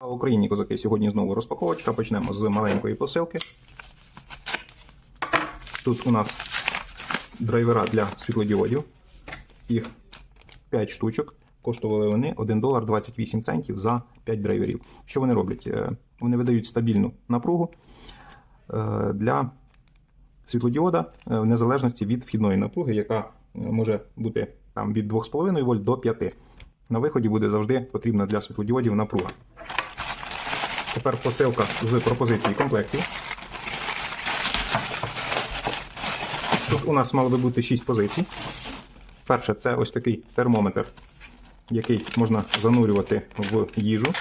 В Україні козаки сьогодні знову розпаковочка. Почнемо з маленької посилки. Тут у нас драйвера для світлодіодів. Їх 5 штучок. Коштували вони 1 долар 28 центів за 5 драйверів. Що вони роблять? Е, Вони видають стабільну напругу е, для світлодіода е, в незалежності від вхідної напруги, яка може бути там, від 2,5 вольт до 5. На виході буде завжди потрібна для світлодіодів напруга. Тепер посилка з пропозиції комплектів. Тут у нас мало би бути 6 позицій. Перше, це ось такий термометр, який можна занурювати в їжу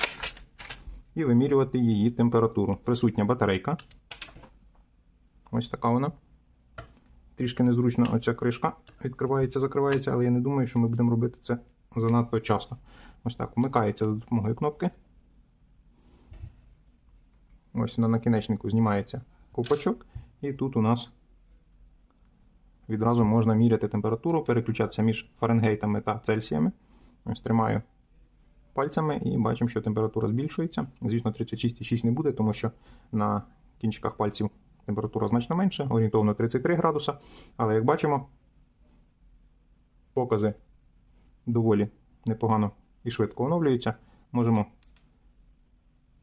і вимірювати її температуру. Присутня батарейка. Ось така вона. Трішки незручно оця кришка відкривається, закривається, але я не думаю, що ми будемо робити це занадто часто. Ось так, вмикається за допомогою кнопки. Ось на накінечнику знімається ковпачок, і тут у нас відразу можна міряти температуру, переключатися між Фаренгейтами та Цельсіями. Ось тримаю пальцями і бачимо, що температура збільшується. Звісно, 36,6 не буде, тому що на кінчиках пальців температура значно менша, орієнтовно 33 градуса. Але як бачимо, покази доволі непогано і швидко оновлюються. Можемо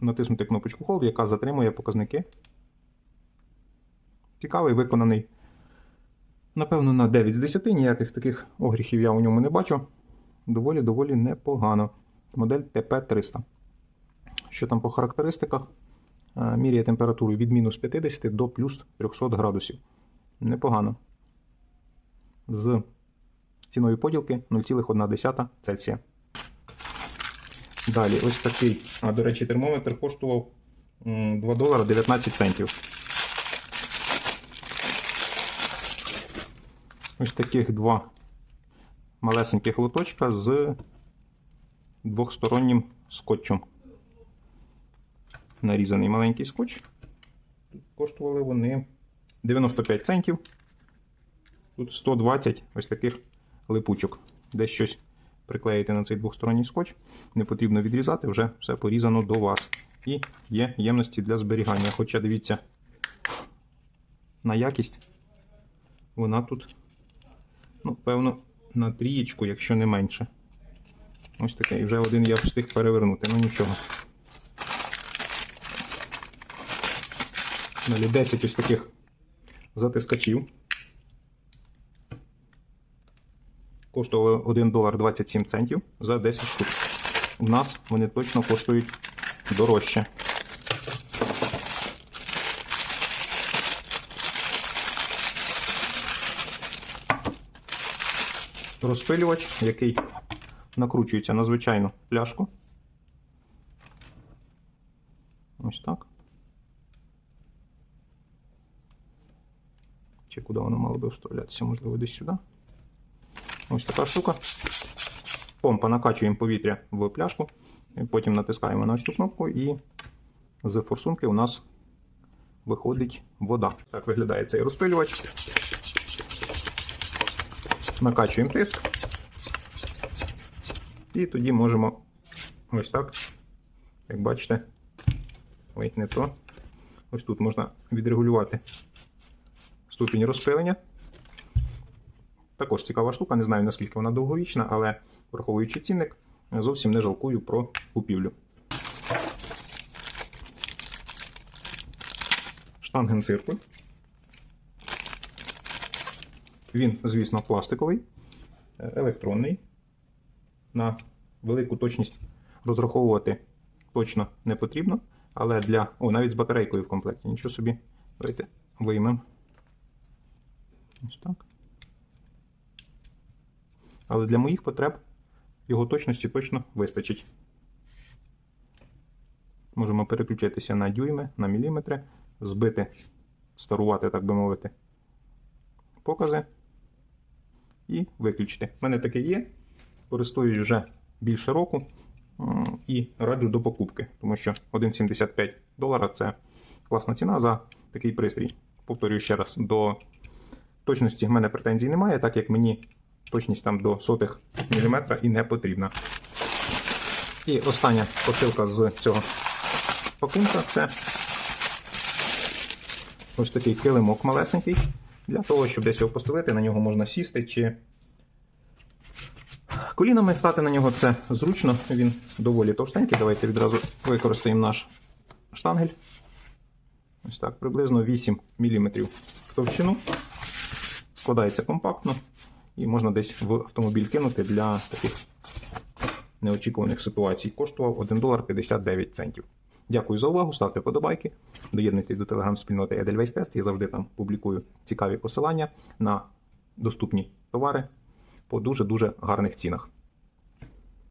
натиснути кнопочку Hold, яка затримує показники. Цікавий, виконаний, напевно, на 9 з 10. Ніяких таких огріхів я у ньому не бачу. Доволі-доволі непогано. Модель TP300. Що там по характеристиках? Е, Міряє температуру від мінус 50 до плюс 300 градусів. Непогано. З ціною поділки 0,1 Цельсія. Далі, ось такий, а, до речі, термометр коштував м, 2 долара 19 центів. Ось таких два малесеньких лоточка з двохстороннім скотчем. Нарізаний маленький скотч. Коштували вони 95 центів. Тут 120 ось таких липучок. Десь щось приклеїти на цей двохсторонній скотч. Не потрібно відрізати, вже все порізано до вас. І є ємності для зберігання. Хоча дивіться на якість. Вона тут, ну, певно, на трієчку, якщо не менше. Ось таке. І вже один я встиг перевернути. Ну нічого. Далі 10 ось таких затискачів. Коштували 1 долар 27 центів за 10 штук. У нас вони точно коштують дорожче. Розпилювач, який накручується на звичайну пляшку. Ось так. Чи куди воно мало би вставлятися? Можливо, десь сюди. Ось така штука. Помпа накачуємо повітря в пляшку, потім натискаємо на ось цю кнопку і з форсунки у нас виходить вода. Так виглядає цей розпилювач. Накачуємо тиск. І тоді можемо ось так, як бачите, ой, не то. Ось тут можна відрегулювати ступінь розпилення. Також цікава штука, не знаю наскільки вона довговічна, але враховуючи цінник, зовсім не жалкую про купівлю. Штангенциркуль. Він, звісно, пластиковий, е, електронний. На велику точність розраховувати точно не потрібно, але для. О, навіть з батарейкою в комплекті. Нічого собі. Давайте виймемо. Ось так. Але для моїх потреб його точності точно вистачить. Можемо переключитися на дюйми, на міліметри, збити, старувати, так би мовити, покази і виключити. У мене таке є. Користуюсь вже більше року і раджу до покупки, тому що 1,75 долара це класна ціна за такий пристрій. Повторюю ще раз, до точності в мене претензій немає, так як мені точність там до сотих міліметра і не потрібна. І остання посилка з цього пакунка це ось такий килимок малесенький. Для того, щоб десь його постелити, на нього можна сісти чи колінами стати на нього це зручно. Він доволі товстенький. Давайте відразу використаємо наш штангель. Ось так, приблизно 8 мм в товщину. Складається компактно і можна десь в автомобіль кинути для таких неочікуваних ситуацій. Коштував 1 долар 59 центів. Дякую за увагу, ставте подобайки, доєднуйтесь до телеграм-спільноти Edelweiss Test. Я завжди там публікую цікаві посилання на доступні товари по дуже-дуже гарних цінах.